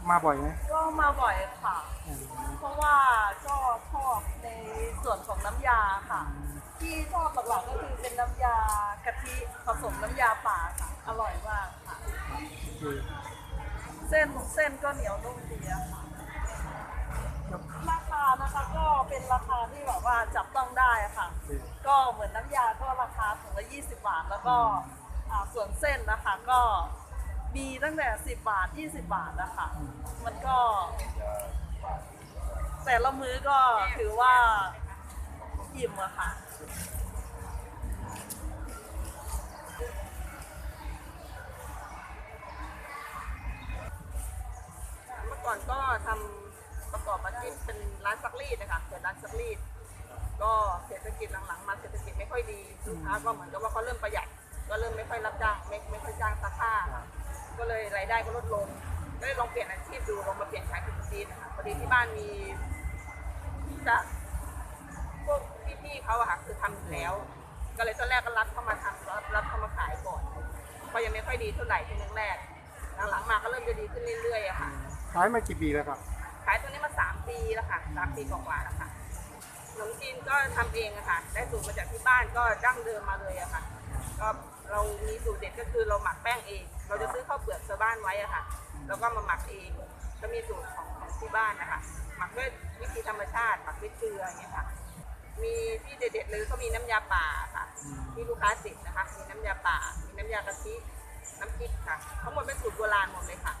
วะครับมาบ่อยไหมก็มาบ่อยค่ะอืมเพราะว่าก็ชอบในส่วนของน้ำยาค่ะ ที่ชอบหลักๆก็คือเป็นน้ำยากะทิผสมน้ำยาป่าค่ะ อร่อยมากค่ะ โอเคเส้นเส้นก็เหนียวนุ่มดีอะค่ะ ครับราคานะคะก็เป็นราคาที่แบบว่าจับต้องได้อะค่ะ โอเคก็เหมือนน้ำยาก็ราคาถุงละ 20 บาท แล้วก็อ่าส่วนเส้นนะคะก็ มีตั้งแต่ 10 บาท 20 บาทนะคะมันก็ แต่ละมื้อก็ถือว่าอิ่มอะค่ะ เมื่อก่อนก็ทำประกอบอาชีพเป็นร้านซักรีดนะคะเปิดร้านซักรีด ก็เศรษฐกิจหลังๆมาเศรษฐกิจไม่ค่อยดีลูกค้าก็เหมือนกับว่าเขาเริ่มประหยัด ก็เริ่มไม่ค่อยรับจ้างไม่ไม่ค่อยจ้างซักผ้าค่ะ ก็เลยรายได้ก็ลดลงก็เลยลองเปลี่ยนอาชีพดูลองมาเปลี่ยนขายขนมจีนนะคะพอดีที่บ้านมีจะพวกพี่ๆเขาอะค่ะคือทำอยู่แล้ว ก็เลยตอนแรกก็รับเข้ามาทำรับรับเข้ามาขายก่อนก็ยังไม่ค่อยดีเท่าไหร่ที่แรกๆหลังๆมาก็เริ่มจะดีขึ้นเรื่อยๆอะค่ะ ขายมากี่ปีแล้วครับขายตัวนี้มาสามปีแล้วค่ะสามปีกว่าๆแล้วค่ะขนมจีนก็ทำเองอะค่ะ ได้สูตรมาจากที่บ้านก็ดั้งเดิมมาเลยอะค่ะก็ เรามีสูตรเด็ดก็คือเราหมักแป้งเอง เราจะซื้อข้าวเปลือกชาวบ้านไว้อะค่ะ แล้วก็มาหมักเองก็มีสูตรของของที่บ้านนะคะหมักด้วยวิธีธรรมชาติหมักด้วยเกลืออย่างเงี้ยค่ะ มีที่เด็ดๆเลยก็มีน้ำยาป่าค่ะ ที่ลูกค้าติดนะคะ มีน้ำยาป่า มีน้ำยากะทิ น้ำพริกค่ะ ทั้งหมดเป็นสูตรโบราณหมดเลยค่ะ